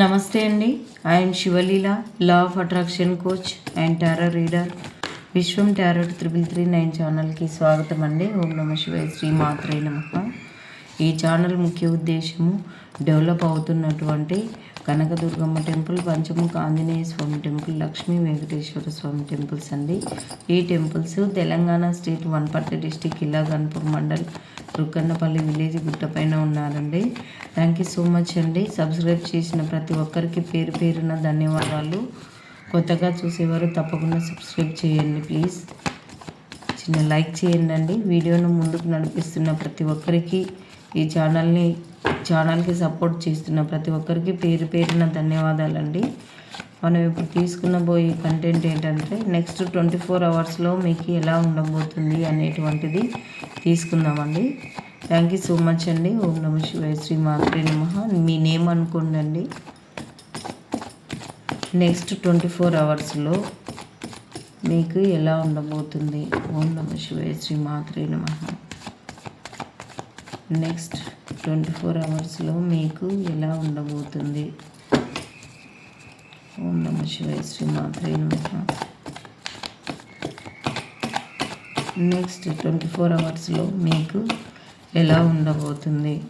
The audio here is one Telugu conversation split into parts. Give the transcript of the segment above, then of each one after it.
నమస్తే అండి. I'm Sivaleela law of attraction coach and tarot reader Vishwam tarot triple three nine ఛానల్కి స్వాగతం అండి. ఓం నమ శివాయ శ్రీ మాత్రే నమ. ఈ ఛానల్ ముఖ్య ఉద్దేశము డెవలప్ అవుతున్నటువంటి Kanakadurgamma temple Panchamukha Anjaneya Swamy temple Lakshmi Venkateswara Swamy temples అండి. ఈ temples Telangana state Wanaparthy district Ilaganpur mandal Rukkannapalli village గుట్టపైన ఉన్నారండి. థ్యాంక్ యూ సో మచ్ అండి. సబ్స్క్రైబ్ చేసిన ప్రతి ఒక్కరికి పేరు పేరున ధన్యవాదాలు. కొత్తగా చూసేవారు తప్పకుండా సబ్స్క్రైబ్ చేయండి ప్లీజ్. చిన్న లైక్ చేయండి అండి. వీడియోను ముందుకు నడిపిస్తున్న ప్రతి ఒక్కరికి ఈ ఛానల్ని ఛానల్కి సపోర్ట్ చేస్తున్న ప్రతి ఒక్కరికి పేరు పేరున ధన్యవాదాలండి. మనం ఇప్పుడు తీసుకున్న పోయే కంటెంట్ ఏంటంటే నెక్స్ట్ ట్వంటీ ఫోర్ అవర్స్లో మీకు ఎలా ఉండబోతుంది అనేటువంటిది తీసుకుందామండి. థ్యాంక్ యూ సో మచ్ అండి. ఓం నమ శివాయ శ్రీ మాత్రే నమ. మీ నేమ్ అనుకోండి నెక్స్ట్ ట్వంటీ ఫోర్ అవర్స్లో మీకు ఎలా ఉండబోతుంది? ఓం నమ శివాయ శ్రీ మాత్రే నమ. నెక్స్ట్ ట్వంటీ ఫోర్ అవర్స్లో మీకు ఎలా ఉండబోతుంది? ఓం నమ శివాయ శ్రీ మాత్రే నమ. నెక్స్ట్ ట్వంటీ ఫోర్ అవర్స్లో మీకు ఎలా ఉండబోతుంది?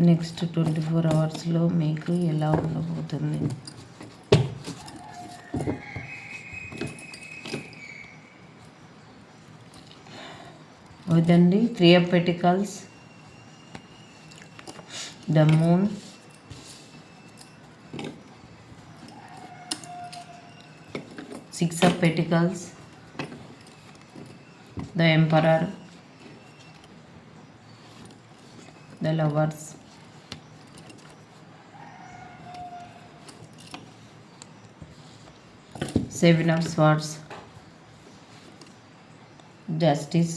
నెక్స్ట్ ట్వంటీ ఫోర్ అవర్స్లో మీకు ఎలా ఉండబోతుంది? వదండి three of pentacles the moon. Six of pentacles. The emperor. The lovers. seven of swords justice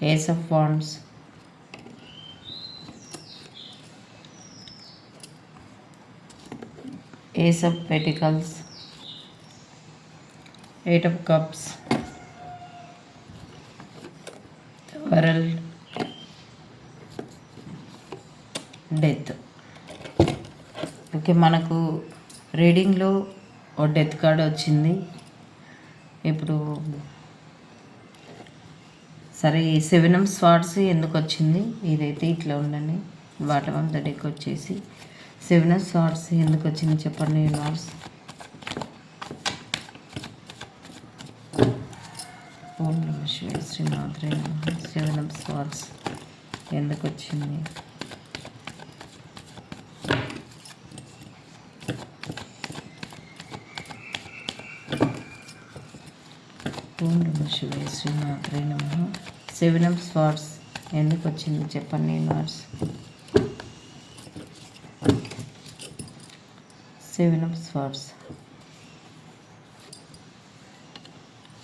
ace of wands ace of pentacles eight of cups world death okay మనకు రీడింగ్లో ఓ డెత్ కార్డ్ వచ్చింది ఇప్పుడు సరే ఈ సెవెన్ స్వాట్స్ ఎందుకు వచ్చింది ఇదైతే ఇట్లా ఉండండి. బాటమ్ ఆఫ్ ద డెక్ వచ్చేసి. సెవెన్ ఎమ్ స్వాట్స్ ఎందుకు వచ్చింది చెప్పండి యూనివర్స్? ఓం నమ శ్రీ శ్రీ మాత్రే సెవెన్ ఎమ్ స్వాట్స్ ఎందుకు వచ్చింది ఓం నమ శివే శ్రీమాత్రే నమ. సెవెన్ అప్ స్వార్ట్స్ ఎందుకు వచ్చింది చెప్పండి Norse? Seven of swords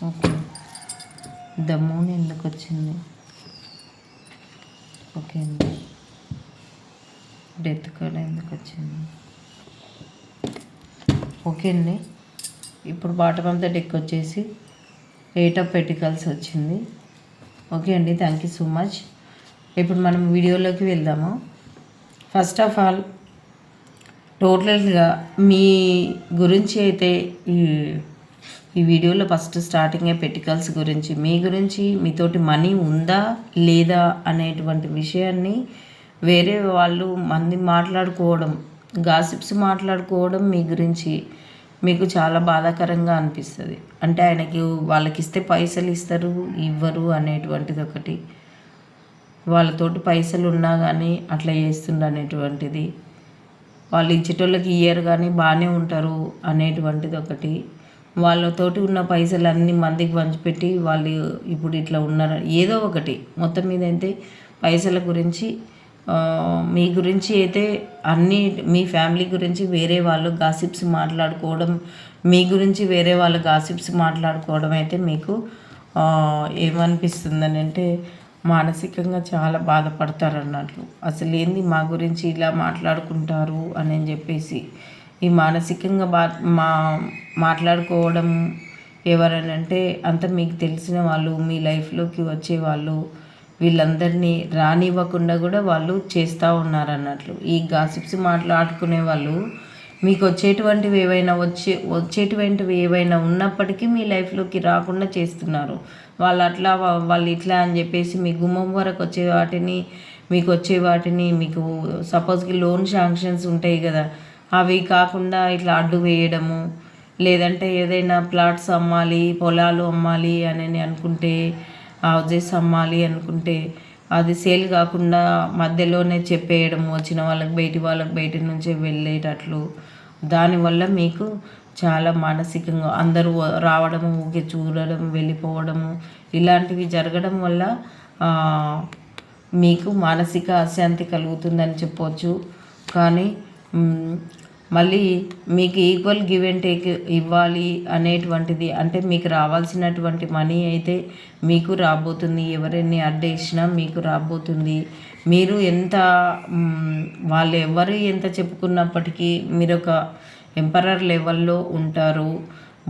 okay. The moon ఎందుకు వచ్చింది? ఓకే అండి. డెత్ కార్డ్ ఎందుకు వచ్చింది? ఓకే అండి. ఇప్పుడు బాటమ్ ఆఫ్ ద డెక్ వచ్చేసి ఎయిట్ ఆఫ్ పెటికల్స్ వచ్చింది. ఓకే అండి థ్యాంక్ యూ సో మచ్ ఇప్పుడు మనం వీడియోలోకి వెళ్దాము. ఫస్ట్ ఆఫ్ ఆల్ టోటల్గా మీ గురించి అయితే ఈ ఈ వీడియోలో ఫస్ట్ స్టార్టింగే పెటికల్స్ గురించి మీ గురించి మీతోటి మనీ ఉందా లేదా అనేటువంటి విషయాన్ని వేరే వాళ్ళు మంది మాట్లాడుకోవడం గాసిప్స్ మాట్లాడుకోవడం మీ గురించి మీకు చాలా బాధాకరంగా అనిపిస్తుంది. అంటే ఆయనకి వాళ్ళకి ఇస్తే పైసలు ఇస్తారు ఇవ్వరు అనేటువంటిది ఒకటి. వాళ్ళతోటి పైసలు ఉన్నా కానీ అట్లా చేస్తుండ అనేటువంటిది. వాళ్ళు ఇచ్చేటోళ్ళకి ఇయ్యరు కానీ బాగానే ఉంటారు అనేటువంటిది ఒకటి. వాళ్ళతోటి ఉన్న పైసలు అన్ని మందికి పంచిపెట్టి వాళ్ళు ఇప్పుడు ఇట్లా ఉన్నారు. ఏదో ఒకటి మొత్తం మీద అయితే పైసల గురించి మీ గురించి అయితే అన్నీ మీ ఫ్యామిలీ గురించి వేరే వాళ్ళు గాసిప్స్ మాట్లాడుకోవడం మీ గురించి వేరే వాళ్ళు గాసిప్స్ మాట్లాడుకోవడం అయితే మీకు ఏమనిపిస్తుందని అంటే మానసికంగా చాలా బాధపడతారు అన్నట్లు అసలు ఏంది మా గురించి ఇలా మాట్లాడుకుంటారు అని చెప్పేసి. ఈ మానసికంగా బా మా మాట్లాడుకోవడం ఎవరనంటే అంత మీకు తెలిసిన వాళ్ళు మీ లైఫ్లోకి వచ్చే వాళ్ళు వీళ్ళందరినీ రానివ్వకుండా కూడా వాళ్ళు చేస్తూ ఉన్నారన్నట్లు. ఈ గాసిప్స్ మాట్లాడుకునే వాళ్ళు మీకు వచ్చేటువంటివి ఏవైనా వచ్చే వచ్చేటువంటివి ఏవైనా ఉన్నప్పటికీ మీ లైఫ్లోకి రాకుండా చేస్తున్నారు. వాళ్ళు అట్లా వాళ్ళు ఇట్లా అని చెప్పేసి మీ గుమ్మం వరకు వచ్చే వాటిని మీకు వచ్చే వాటిని మీకు సపోజ్కి లోన్ శాంక్షన్స్ ఉంటాయి కదా అవి కాకుండా ఇట్లా అడ్డు వేయడము లేదంటే ఏదైనా ప్లాట్స్ అమ్మాలి పొలాలు అమ్మాలి అని అనుకుంటే ఆఫ్ చేసి అమ్మాలి అనుకుంటే అది సేల్ కాకుండా మధ్యలోనే చెప్పేయడం వచ్చిన వాళ్ళకి బయటి వాళ్ళకి బయట నుంచే వెళ్ళేటట్లు. దానివల్ల మీకు చాలా మానసికంగా అందరూ రావడము ఊకే చూడడం వెళ్ళిపోవడము ఇలాంటివి జరగడం వల్ల మీకు మానసిక అశాంతి కలుగుతుందని చెప్పవచ్చు కానీ మళ్ళీ మీకు ఈక్వల్ గివ్ అండ్ టేక్ ఇవ్వాలి అనేటువంటిది అంటే మీకు రావాల్సినటువంటి మనీ అయితే మీకు రాబోతుంది. ఎవరిని అడ్డేసినా మీకు రాబోతుంది. మీరు ఎంత వాళ్ళు ఎవరు ఎంత చెప్పుకున్నప్పటికీ మీరు ఒక ఎంపరర్ లెవెల్లో ఉంటారు.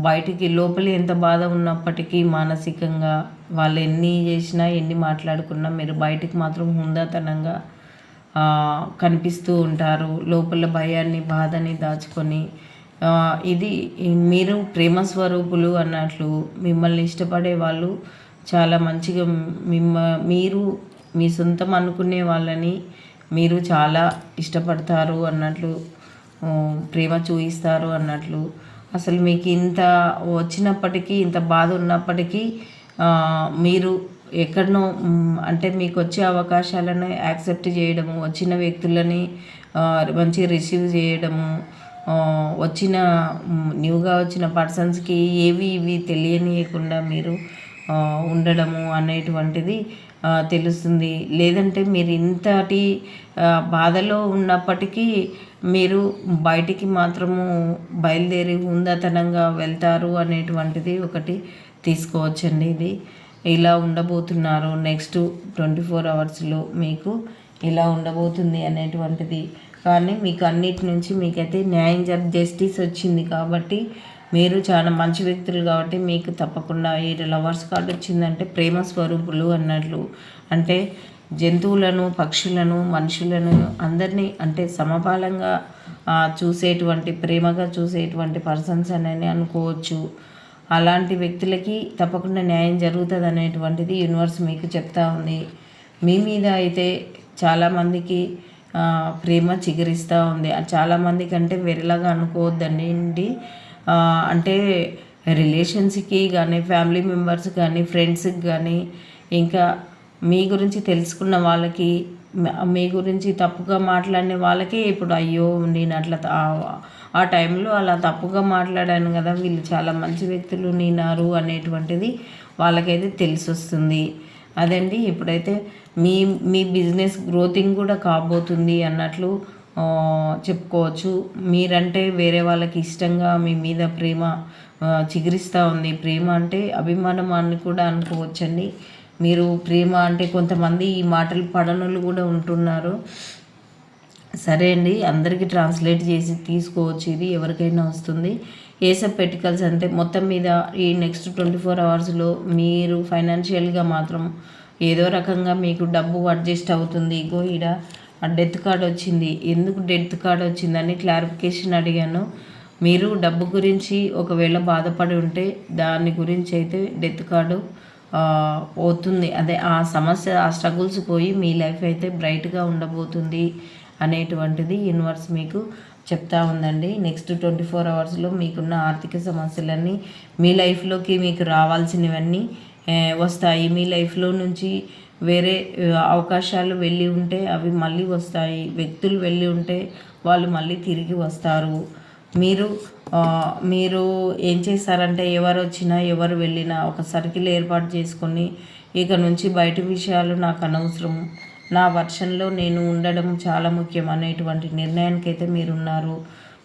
బయటికి లోపల ఎంత బాధ ఉన్నప్పటికీ మానసికంగా వాళ్ళు ఎన్ని చేసినా ఎన్ని మాట్లాడుకున్నా మీరు బయటికి మాత్రం హుందాతనంగా కనిపిస్తూ ఉంటారు లోపల భయాన్ని బాధని దాచుకొని. ఇది మీరు ప్రేమ స్వరూపులు అన్నట్లు మిమ్మల్ని ఇష్టపడే వాళ్ళు చాలా మంచిగా మిమ్మ మీరు మీ సొంతం అనుకునే వాళ్ళని మీరు చాలా ఇష్టపడతారు అన్నట్లు ప్రేమ చూయిస్తారు అన్నట్లు. అసలు మీకు ఇంత వచ్చినప్పటికీ ఇంత బాధ ఉన్నప్పటికీ మీరు ఎక్కడనో అంటే మీకు వచ్చే అవకాశాలను యాక్సెప్ట్ చేయడము వచ్చిన వ్యక్తులని మంచిగా రిసీవ్ చేయడము వచ్చిన న్యూగా వచ్చిన పర్సన్స్కి ఏవి ఇవి తెలియనియకుండా మీరు ఉండడము అనేటువంటిది తెలుస్తుంది. లేదంటే మీరు ఇంతటి బాధలో ఉన్నప్పటికీ మీరు బయటికి మాత్రము బయలుదేరి ఉందతనంగా వెళ్తారు అనేటువంటిది ఒకటి తీసుకోవచ్చండి ఇది. ఇలా ఉండబోతున్నారు నెక్స్ట్ ట్వంటీ ఫోర్ అవర్స్లో మీకు ఇలా ఉండబోతుంది అనేటువంటిది. కానీ మీకు అన్నిటి నుంచి మీకైతే న్యాయం జస్టిస్ వచ్చింది కాబట్టి మీరు చాలా మంచి వ్యక్తులు కాబట్టి మీకు తప్పకుండా ఈ లవర్స్ కార్డు వచ్చిందంటే ప్రేమ స్వరూపులు అన్నట్లు. అంటే జంతువులను పక్షులను మనుషులను అందరినీ అంటే సమపాలంగా చూసేటువంటి ప్రేమగా చూసేటువంటి పర్సన్స్ అని అనుకోవచ్చు. అలాంటి వ్యక్తులకి తప్పకుండా న్యాయం జరుగుతుంది అనేటువంటిది యూనివర్స్ మీకు చెప్తా ఉంది. మీ మీద అయితే చాలామందికి ప్రేమ చిగురిస్తూ ఉంది. చాలామంది కంటే వెరలాగా అనుకోవద్దండి. అంటే రిలేషన్స్కి కానీ ఫ్యామిలీ మెంబర్స్ కానీ ఫ్రెండ్స్కి కానీ ఇంకా మీ గురించి తెలుసుకున్న వాళ్ళకి మీ గురించి తప్పుగా మాట్లాడిన వాళ్ళకి ఇప్పుడు అయ్యో నేను అట్లా ఆ టైంలో అలా తప్పుగా మాట్లాడాను కదా వీళ్ళు చాలా మంచి వ్యక్తులు నేనారు అనేటువంటిది వాళ్ళకైతే తెలిసి వస్తుంది అదండి ఇప్పుడైతే మీ మీ బిజినెస్ గ్రోతింగ్ కూడా కాబోతుంది అన్నట్లు చెప్పుకోవచ్చు. మీరంటే వేరే వాళ్ళకి ఇష్టంగా మీ మీద ప్రేమ చిగురిస్తూ ఉంది. ప్రేమ అంటే అభిమానం అని కూడా అనుకోవచ్చండి. మీరు ప్రేమ అంటే కొంతమంది ఈ మాటలు పడనులు కూడా ఉంటున్నారు. సరే అండి అందరికీ ట్రాన్స్లేట్ చేసి తీసుకోవచ్చు ఇది ఎవరికైనా వస్తుంది. ఏసప్ పెట్టుకల్స్ అంటే మొత్తం మీద ఈ నెక్స్ట్ ట్వంటీ ఫోర్ అవర్స్లో మీరు ఫైనాన్షియల్గా మాత్రం ఏదో రకంగా మీకు డబ్బు అడ్జస్ట్ అవుతుంది. ఇగో ఈడ డెత్ కార్డ్ వచ్చింది. ఎందుకు డెత్ కార్డ్ వచ్చిందని క్లారిఫికేషన్ అడిగాను. మీరు డబ్బు గురించి ఒకవేళ బాధపడి ఉంటే దాని గురించి అయితే డెత్ కార్డు పోతుంది. అదే ఆ సమస్య ఆ స్ట్రగుల్స్ పోయి మీ లైఫ్ అయితే బ్రైట్గా ఉండబోతుంది. అనేటువంటిది యూనివర్స్ మీకు చెప్తా ఉందండి. నెక్స్ట్ ట్వంటీ ఫోర్ అవర్స్లో మీకున్న ఆర్థిక సమస్యలన్నీ మీ లైఫ్లోకి మీకు రావాల్సినవన్నీ వస్తాయి. మీ లైఫ్లో నుంచి వేరే అవకాశాలు వెళ్ళి ఉంటే అవి మళ్ళీ వస్తాయి. వ్యక్తులు వెళ్ళి ఉంటే వాళ్ళు మళ్ళీ తిరిగి వస్తారు. మీరు మీరు ఏం చేస్తారంటే ఎవరు వచ్చినా ఎవరు వెళ్ళినా ఒక సర్కిల్ ఏర్పాటు చేసుకొని ఇక నుంచి బయట విషయాలు నాకు అనవసరం. నా వర్షన్లో నేను ఉండడం చాలా ముఖ్యం అనేటువంటి నిర్ణయానికి అయితే మీరున్నారు.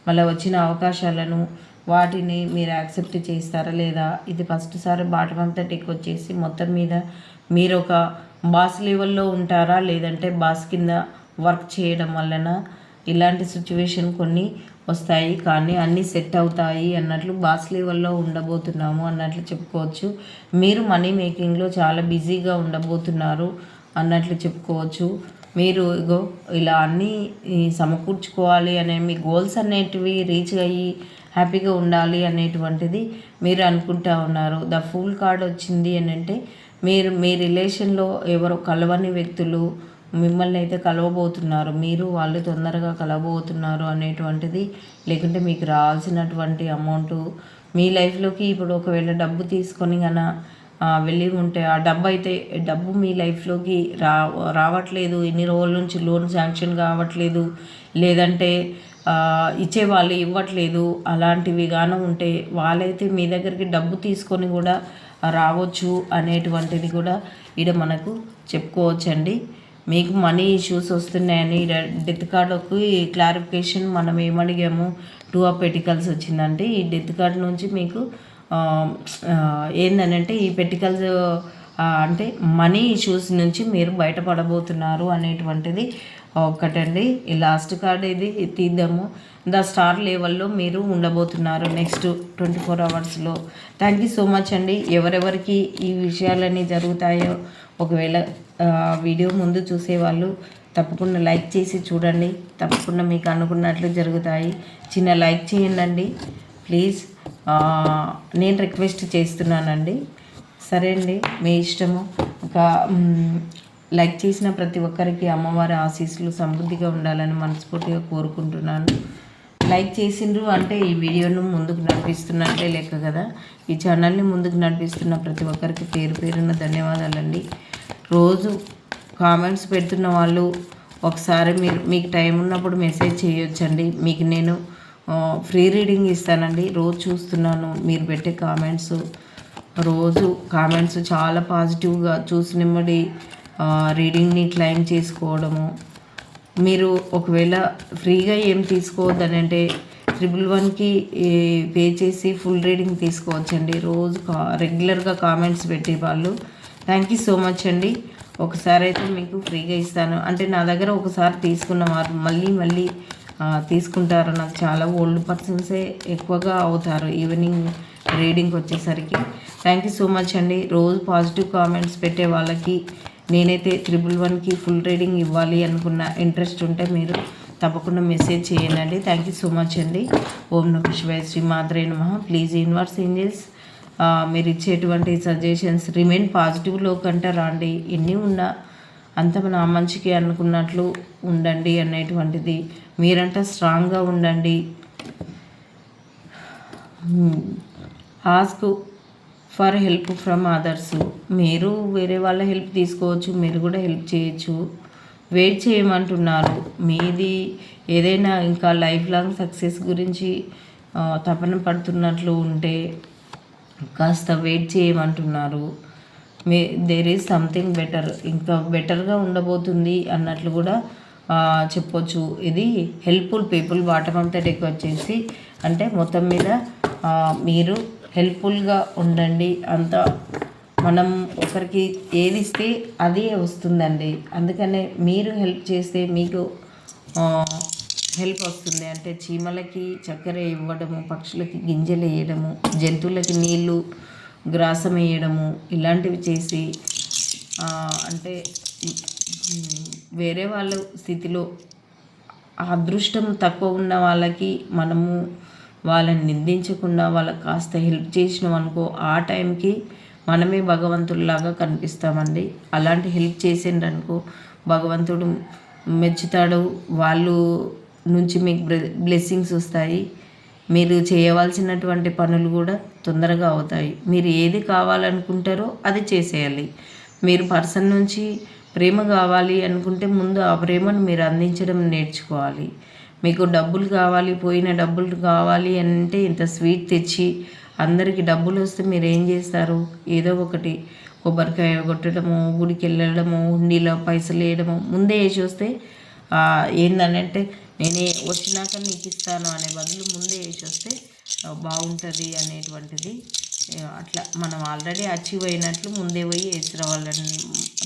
మళ్ళీ వచ్చిన అవకాశాలను వాటిని మీరు యాక్సెప్ట్ చేస్తారా లేదా? ఇది ఫస్ట్ సారి బాటమ్ అంతా టెక్ వచ్చేసి మొత్తం మీద మీరు ఒక బాస్ లెవెల్లో ఉంటారా? లేదంటే బాస్ కింద వర్క్ చేయడం వలన ఇలాంటి సిచ్యువేషన్ కొన్ని వస్తాయి కానీ అన్నీ సెట్ అవుతాయి అన్నట్లు బాస్ లెవెల్లో ఉండబోతున్నాము అన్నట్లు చెప్పుకోవచ్చు. మీరు మనీ మేకింగ్లో చాలా బిజీగా ఉండబోతున్నారు. అన్నట్లు చెప్పుకోవచ్చు. మీరు ఇగో ఇలా అన్నీ సమకూర్చుకోవాలి అనే మీ గోల్స్ అనేటివి రీచ్ అయ్యి హ్యాపీగా ఉండాలి అనేటువంటిది మీరు అనుకుంటా ఉన్నారు. ద ఫుల్ కార్డ్ వచ్చింది అని అంటే మీరు మీ రిలేషన్లో ఎవరో కలవని వ్యక్తులు మిమ్మల్ని అయితే కలవబోతున్నారు. మీరు వాళ్ళు తొందరగా కలవబోతున్నారు అనేటువంటిది లేకుంటే మీకు రావాల్సినటువంటి అమౌంట్ మీ లైఫ్లోకి ఇప్పుడు ఒకవేళ డబ్బు తీసుకొని కన్నా వెళ్ళి ఉంటే ఆ డబ్బు అయితే డబ్బు మీ లైఫ్లోకి రా రావట్లేదు. ఇన్ని రోజుల నుంచి లోన్ శాంక్షన్ కావట్లేదు. లేదంటే ఇచ్చే వాళ్ళు ఇవ్వట్లేదు. అలాంటివి గాను ఉంటే వాళ్ళైతే మీ దగ్గరికి డబ్బు తీసుకొని కూడా రావచ్చు అనేటువంటిది కూడా ఇక్కడ మనకు చెప్పుకోవచ్చండి. మీకు మనీ ఇష్యూస్ వస్తున్నాయని డెత్ కార్డుకి క్లారిఫికేషన్ మనం ఏమడిగాము? టూ ఆఫ్ పెటికల్స్ వచ్చిందంటే ఈ డెత్ కార్డ్ నుంచి మీకు ఏంటనంటే ఈ పెటికల్స్ అంటే మనీ ఇష్యూస్ నుంచి మీరు బయటపడబోతున్నారు అనేటువంటిది ఒకటండి. ఈ లాస్ట్ కార్డ్ ఇది తీద్దాము. ద స్టార్ లెవెల్లో మీరు ఉండబోతున్నారు నెక్స్ట్ ట్వంటీ ఫోర్ అవర్స్లో. థ్యాంక్ యూ సో మచ్ అండి. ఎవరెవరికి ఈ విషయాలన్నీ జరుగుతాయో ఒకవేళ వీడియో ముందు చూసేవాళ్ళు తప్పకుండా లైక్ చేసి చూడండి. తప్పకుండా మీకు అనుకున్నట్లు జరుగుతాయి. చిన్న లైక్ చేయండి ప్లీజ్. నేను రిక్వెస్ట్ చేస్తున్నానండి. సరే అండి మీ ఇష్టము. ఇంకా లైక్ చేసిన ప్రతి ఒక్కరికి అమ్మవారి ఆశీస్సులు సమృద్ధిగా ఉండాలని మనస్ఫూర్తిగా కోరుకుంటున్నాను. లైక్ చేసిండ్రు అంటే ఈ వీడియోను ముందుకు నడిపిస్తున్నట్లే లెక్క కదా. ఈ ఛానల్ని ముందుకు నడిపిస్తున్న ప్రతి ఒక్కరికి పేరు పేరున ధన్యవాదాలండి. రోజు కామెంట్స్ పెడుతున్న వాళ్ళు ఒకసారి మీరు మీకు టైం ఉన్నప్పుడు మెసేజ్ చేయొచ్చండి. మీకు నేను ఫ్రీ రీడింగ్ ఇస్తానండి. రోజు చూస్తున్నాను. మీరు పెట్టే కామెంట్స్ రోజు కామెంట్స్ చాలా పాజిటివ్గా చూసినమ్మడి రీడింగ్ని క్లైమ్ చేసుకోవడము. మీరు ఒకవేళ ఫ్రీగా ఏం తీసుకోవద్దని అంటే ట్రిపుల్ వన్కి పే చేసి ఫుల్ రీడింగ్ తీసుకోవచ్చండి. రోజు కా రెగ్యులర్గా కామెంట్స్ పెట్టే వాళ్ళు థ్యాంక్ యూ సో మచ్ అండి. ఒకసారి అయితే మీకు ఫ్రీగా ఇస్తాను. అంటే నా దగ్గర ఒకసారి తీసుకున్న వారు మళ్ళీ మళ్ళీ తీసుకుంటారు. నాకు చాలా ఓల్డ్ పర్సన్సే ఎక్కువగా అవుతారు. ఈవినింగ్ రీడింగ్ వచ్చేసరికి. థ్యాంక్ యూ సో మచ్ అండి. రోజు పాజిటివ్ కామెంట్స్ పెట్టే వాళ్ళకి నేనైతే త్రిబుల్ వన్కి ఫుల్ రీడింగ్ ఇవ్వాలి అనుకున్న ఇంట్రెస్ట్ ఉంటే మీరు తప్పకుండా మెసేజ్ చేయండి. థ్యాంక్ యూ సో మచ్ అండి. ఓం నమ శివాయ శ్రీ మాత్రే నమ. ప్లీజ్ ఇన్వర్స్ ఏంజల్స్ మీరు ఇచ్చేటువంటి సజెషన్స్ రిమైన్ పాజిటివ్లో కంటే రాండి. ఎన్ని ఉన్నా అంత నా మంచికి అనుకున్నట్లు ఉండండి అనేటువంటిది మీరంటే స్ట్రాంగ్గా ఉండండి. Ask for help from others. మీరు వేరే వాళ్ళ హెల్ప్ తీసుకోవచ్చు మీరు కూడా హెల్ప్ చేయొచ్చు. వెయిట్ చేయమంటున్నారు. మీది ఏదైనా ఇంకా లైఫ్ లాంగ్ సక్సెస్ గురించి తపన పడుతున్నట్లు ఉంటే కాస్త వెయిట్ చేయమంటున్నారు. May there is something better ఇంకా బెటర్గా ఉండబోతుంది అన్నట్లు కూడా చెప్పొచ్చు. ఇది helpful people bottom of the deck వచ్చేసి అంటే మొత్తం మీద మీరు హెల్ప్ఫుల్గా ఉండండి. అంత మనం ఒకరికి ఏది ఇస్తే అదే వస్తుందండి. అందుకనే మీరు హెల్ప్ చేస్తే మీకు హెల్ప్ వస్తుంది. అంటే చీమలకి చక్కెర ఇవ్వడము పక్షులకి గింజలు వేయడము జంతువులకి నీళ్ళు గ్రాసం వేయడము ఇలాంటివి చేసి అంటే వేరే వాళ్ళ స్థితిలో అదృష్టం తక్కువ ఉన్న వాళ్ళకి మనము వాళ్ళని నిందించకుండా వాళ్ళకి కాస్త హెల్ప్ చేసినాం అనుకో ఆ టైంకి మనమే భగవంతుడిలాగా కనిపిస్తామండి. అలాంటి హెల్ప్ చేసిండ్రనుకో భగవంతుడు మెచ్చుతాడు. వాళ్ళు నుంచి మీకు బ్లెస్సింగ్స్ వస్తాయి. మీరు చేయవలసినటువంటి పనులు కూడా తొందరగా అవుతాయి. మీరు ఏది కావాలనుకుంటారో అది చేసేయాలి. మీరు పర్సన్ నుంచి ప్రేమ కావాలి అనుకుంటే ముందు ఆ ప్రేమను మీరు అందించడం నేర్చుకోవాలి. మీకు డబ్బులు కావాలి పోయిన డబ్బులు కావాలి అంటే ఇంత స్వీట్ తెచ్చి అందరికీ డబ్బులు వస్తే మీరు ఏం చేస్తారు? ఏదో ఒకటి కొబ్బరికాయ కొట్టడము గుడికి వెళ్ళడము హుండీలో పైసలు వేయడము ముందే వేసి వస్తే ఏంటంటే నేనే వచ్చినాక నీకు ఇస్తాను అనే బదులు ముందే వేసి వస్తే బాగుంటుంది అనేటువంటిది. అట్లా మనం ఆల్రెడీ అచీవ్ అయినట్లు ముందే పోయి వేసి రావాలని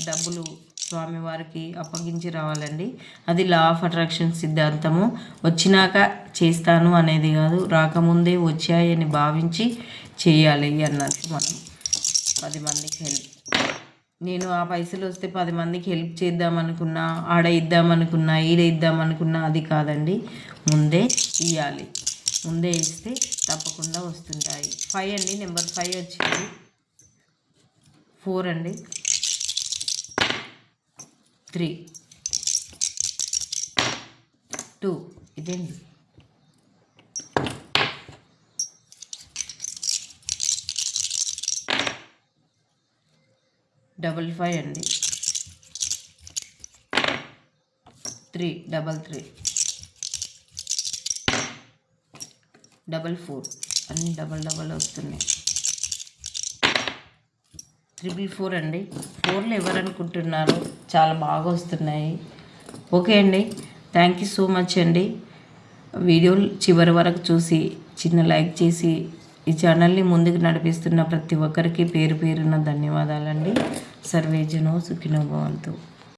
డబ్బులు స్వామివారికి అప్పగించి రావాలండి. అది లా ఆఫ్ అట్రాక్షన్ సిద్ధాంతము. వచ్చినాక చేస్తాను అనేది కాదు రాకముందే వచ్చాయని భావించి చేయాలి అన్నది మనం. పది మందికి హెల్ప్. నేను ఆ పైసలు వస్తే పది మందికి హెల్ప్ చేద్దామనుకున్నా ఆడ ఇద్దామనుకున్నా ఈడ ఇద్దామనుకున్నా అది కాదండి. ముందే ఇవ్వాలి ముందే ఇస్తే తప్పకుండా వస్తుంటాయి. ఫైవ్ అండి నెంబర్ ఫైవ్ వచ్చింది. ఫోర్ అండి. త్రీ. టూ. ఇదేంటి డబల్ ఫైవ్ అండి. Three double three. Double four. అన్ని డబల్ డబల్ వస్తున్నాయి త్రిబుల్ ఫోర్ అండి. ఫోర్లు ఎవరనుకుంటున్నారు చాలా బాగా వస్తున్నాయి. ఓకే అండి. థ్యాంక్ యూ సో మచ్ అండి. వీడియో చివరి వరకు చూసి చిన్న లైక్ చేసి ఈ ఛానల్ని ముందుకు నడిపిస్తున్న ప్రతి ఒక్కరికి పేరు పేరున ధన్యవాదాలండి. సర్వేజనో సుఖినో భవంతు.